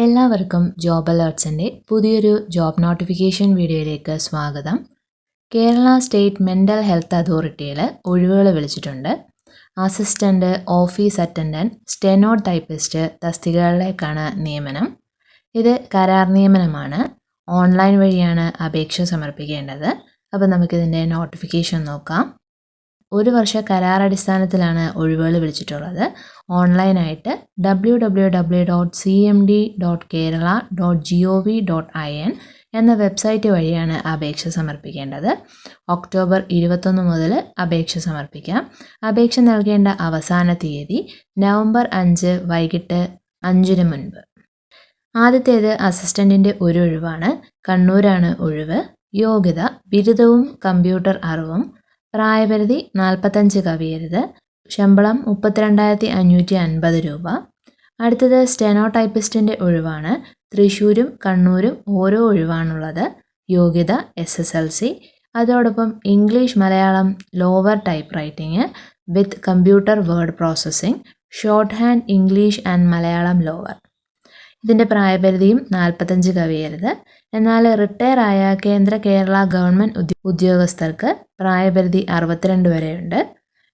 എല്ലാവർക്കും ജോബ് അലേർട്സിന്റെ പുതിയൊരു job notification വീഡിയോയിലേക്ക് സ്വാഗതം. കേരള സ്റ്റേറ്റ് മെന്റൽ ഹെൽത്ത് അതോറിറ്റിയിൽ ഒഴിവുകൾ വിളിച്ചിട്ടുണ്ട്. Assistant office attendant steno typist തസ്തികകളിലേക്കാണ് നിയമനം. ഇത് കരാർ നിയമനമാണ്. ഓൺലൈൻ വഴിയാണ് അപേക്ഷ സമർപ്പിക്കേണ്ടത്. അപ്പോൾ നമുക്കിതിന്റെ നോട്ടിഫിക്കേഷൻ നോക്കാം. ഒരു വർഷ കരാർ അടിസ്ഥാനത്തിലാണ് ഒഴിവുകൾ വിളിച്ചിട്ടുള്ളത്. ഓൺലൈനായിട്ട് W W W dot C M D dot Kerala dot G O V dot I N എന്ന വെബ്സൈറ്റ് വഴിയാണ് അപേക്ഷ സമർപ്പിക്കേണ്ടത്. ഒക്ടോബർ ഇരുപത്തൊന്ന് മുതൽ അപേക്ഷ സമർപ്പിക്കാം. അപേക്ഷ നൽകേണ്ട അവസാന തീയതി നവംബർ അഞ്ച് വൈകിട്ട് അഞ്ചിന് മുൻപ്. ആദ്യത്തേത് അസിസ്റ്റന്റിന്റെ ഒരു ഒഴിവാണ്. കണ്ണൂരാണ് ഒഴിവ്. യോഗ്യത ബിരുദവും കമ്പ്യൂട്ടർ അറിവും പ്രായപരിധി നാൽപ്പത്തഞ്ച് കവിയരുത്. ശമ്പളം മുപ്പത്തിരണ്ടായിരത്തി അഞ്ഞൂറ്റി അൻപത് രൂപ. അടുത്തത് സ്റ്റെനോ ടൈപ്പിസ്റ്റിന്റെ ഒഴിവാണ്. തൃശ്ശൂരും കണ്ണൂരും ഓരോ ഒഴിവാണുള്ളത്. യോഗ്യത എസ് എസ് എൽ സി അതോടൊപ്പം English Malayalam lower type writing with computer word processing shorthand English and Malayalam lower ഇതിന്റെ പ്രായപരിധിയും നാൽപ്പത്തഞ്ച് കവിയരുത്. എന്നാൽ റിട്ടയർ ആയ കേന്ദ്ര കേരള ഗവൺമെന്റ് ഉദ്യോഗസ്ഥർക്ക് പ്രായപരിധി അറുപത്തിരണ്ട് വരെയുണ്ട്.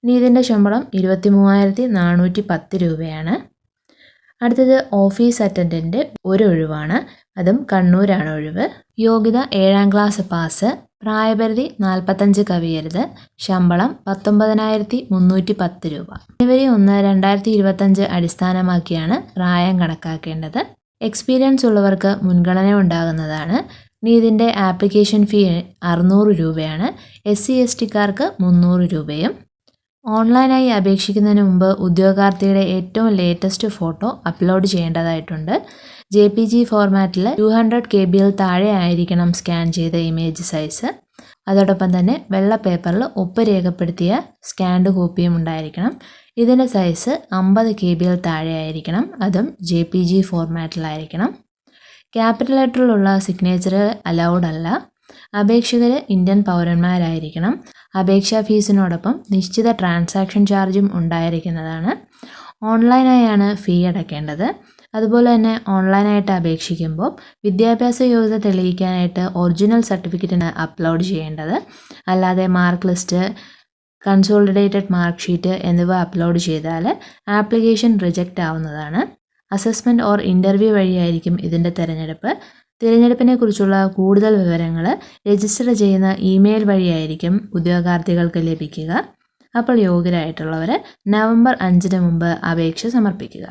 ഇനി ഇതിന്റെ ശമ്പളം ഇരുപത്തി മൂവായിരത്തി നാനൂറ്റി പത്ത് രൂപയാണ്. അടുത്തത് ഓഫീസ് അറ്റൻഡന്റ് ഒരു ഒഴിവാണ്. അതും കണ്ണൂരാണ് ഒഴിവ്. യോഗ്യത ഏഴാം ക്ലാസ് പാസ് പ്രായപരിധി നാൽപ്പത്തഞ്ച് കവിയരുത്. ശമ്പളം പത്തൊമ്പതിനായിരത്തി മുന്നൂറ്റി പത്ത് രൂപ. ജനുവരി ഒന്ന് രണ്ടായിരത്തി ഇരുപത്തഞ്ച് അടിസ്ഥാനമാക്കിയാണ് പ്രായം കണക്കാക്കേണ്ടത്. എക്സ്പീരിയൻസ് ഉള്ളവർക്ക് മുൻഗണന ഉണ്ടാകുന്നതാണ്. ഇനി ഇതിന്റെ ആപ്ലിക്കേഷൻ ഫീ അറുന്നൂറ് രൂപയാണ്. എസ് സി എസ് ടിക്കാർക്ക് മുന്നൂറ് രൂപയും ഓൺലൈനായി അപേക്ഷിക്കുന്നതിന് മുമ്പ് ഉദ്യോഗാർത്ഥിയുടെ ഏറ്റവും ലേറ്റസ്റ്റ് ഫോട്ടോ അപ്ലോഡ് ചെയ്യേണ്ടതായിട്ടുണ്ട്. ജെ പി ജി ഫോർമാറ്റിൽ ടു ഹൺഡ്രഡ് കെ ബിയിൽ താഴെ ആയിരിക്കണം സ്കാൻ ചെയ്ത ഇമേജ് സൈസ് അതോടൊപ്പം തന്നെ വെള്ള പേപ്പറിൽ ഒപ്പ് രേഖപ്പെടുത്തിയ സ്കാൻഡ് കോപ്പിയും ഉണ്ടായിരിക്കണം. ഇതിന്റെ സൈസ് അമ്പത് കെ ബിയിൽ താഴെ ആയിരിക്കണം. അതും ജെ പി ജി ഫോർമാറ്റിലായിരിക്കണം ക്യാപിറ്റൽ ലെറ്ററിലുള്ള സിഗ്നേച്ചർ അലൗഡ് അല്ല. അപേക്ഷകർ ഇന്ത്യൻ പൗരന്മാരായിരിക്കണം. അപേക്ഷാ ഫീസിനോടൊപ്പം നിശ്ചിത ട്രാൻസാക്ഷൻ ചാർജും ഉണ്ടായിരിക്കുന്നതാണ്. ഓൺലൈനായാണ് ഫീ അടയ്ക്കേണ്ടത് അതുപോലെ തന്നെ ഓൺലൈനായിട്ട് അപേക്ഷിക്കുമ്പോൾ വിദ്യാഭ്യാസ യോഗ്യത തെളിയിക്കാനായിട്ട് ഒറിജിനൽ സർട്ടിഫിക്കറ്റിന് അപ്ലോഡ് ചെയ്യേണ്ടത്. അല്ലാതെ mark list consolidated mark sheet എന്നിവ അപ്ലോഡ് ചെയ്താൽ ആപ്ലിക്കേഷൻ റിജക്റ്റ് ആവുന്നതാണ് അസസ്മെന്റ് ഓർ ഇന്റർവ്യൂ വഴിയായിരിക്കും ഇതിന്റെ തിരഞ്ഞെടുപ്പ്. തിരഞ്ഞെടുപ്പിനെ കുറിച്ചുള്ള കൂടുതൽ വിവരങ്ങൾ രജിസ്റ്റർ ചെയ്യുന്ന ഇമെയിൽ വഴിയായിരിക്കും ഉദ്യോഗാർത്ഥികൾക്ക് ലഭിക്കുക. അപ്പോൾ യോഗ്യരായിട്ടുള്ളവർ നവംബർ അഞ്ചിന് മുമ്പ് അപേക്ഷ സമർപ്പിക്കുക.